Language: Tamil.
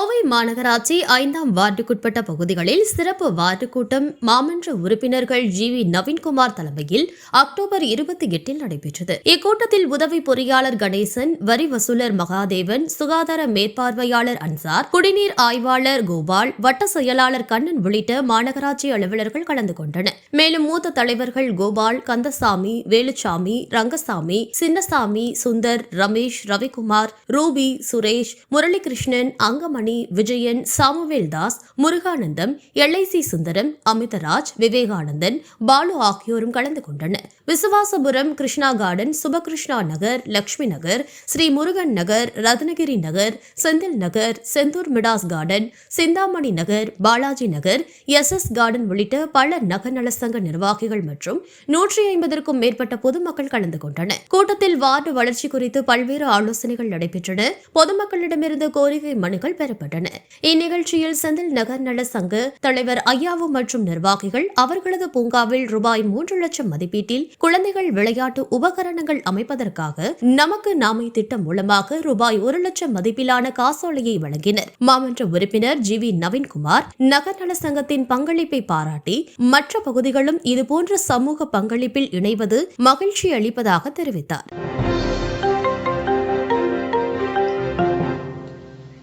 all கோவை மாநகராட்சி ஐந்தாம் வார்டுக்குட்பட்ட பகுதிகளில் சிறப்பு வார்டு கூட்டம் மாமன்ற உறுப்பினர்கள் ஜி வி நவீன்குமார் தலைமையில் அக்டோபர் இருபத்தி எட்டில் நடைபெற்றது. இக்கூட்டத்தில் உதவி பொறியாளர் கணேசன் வரி வசூலர் மகாதேவன் சுகாதார மேற்பார்வையாளர் அன்சார் குடிநீர் ஆய்வாளர் கோபால் வட்ட செயலாளர் கண்ணன் உள்ளிட்ட மாநகராட்சி அலுவலர்கள் கலந்து கொண்டனர். மேலும் மூத்த தலைவர்கள் Gopal Kandasamy Velusamy Rangasamy Chinnasamy Sundar Ramesh Ravikumar Ruby Suresh Muralikrishnan Angamani Vijayan Samuel Das Muruganandam LIC Sundaram Amitharaj Vivekanandan Balu ஆகியோரும் கலந்து கொண்டனர். Visuvasapuram Krishna garden Subakrishna Nagar Lakshmi Nagar Sri Murugan Nagar Ratnagiri Nagar Senthil Nagar Senthur Midas garden Chintamani Nagar Balaji Nagar S S garden உள்ளிட்ட பல நகநல சங்க நிர்வாகிகள் மற்றும் நூற்றி ஐம்பதற்கும் மேற்பட்ட பொதுமக்கள் கலந்து கொண்டனர். கூட்டத்தில் வார்டு வளர்ச்சி குறித்து பல்வேறு ஆலோசனைகள் நடைபெற்றன. பொதுமக்களிடமிருந்து கோரிக்கை மனுக்கள் பெறப்பட்டன. இந்நிகழ்ச்சியில் செந்தில் நகர் நல சங்க தலைவர் ஐயாவு மற்றும் நிர்வாகிகள் அவர்களது பூங்காவில் ரூபாய் மூன்று லட்சம் மதிப்பீட்டில் குழந்தைகள் விளையாட்டு உபகரணங்கள் அமைப்பதற்காக நமக்கு நாமை திட்டம் மூலமாக ரூபாய் ஒரு லட்சம் மதிப்பிலான காசோலையை வழங்கினர். மாமன்ற உறுப்பினர் ஜி வி நவீன்குமார் நகர்நல சங்கத்தின் பங்களிப்பை பாராட்டி மற்ற பகுதிகளும் இதுபோன்ற சமூக பங்களிப்பில் இணைவது மகிழ்ச்சி அளிப்பதாக தெரிவித்தார்.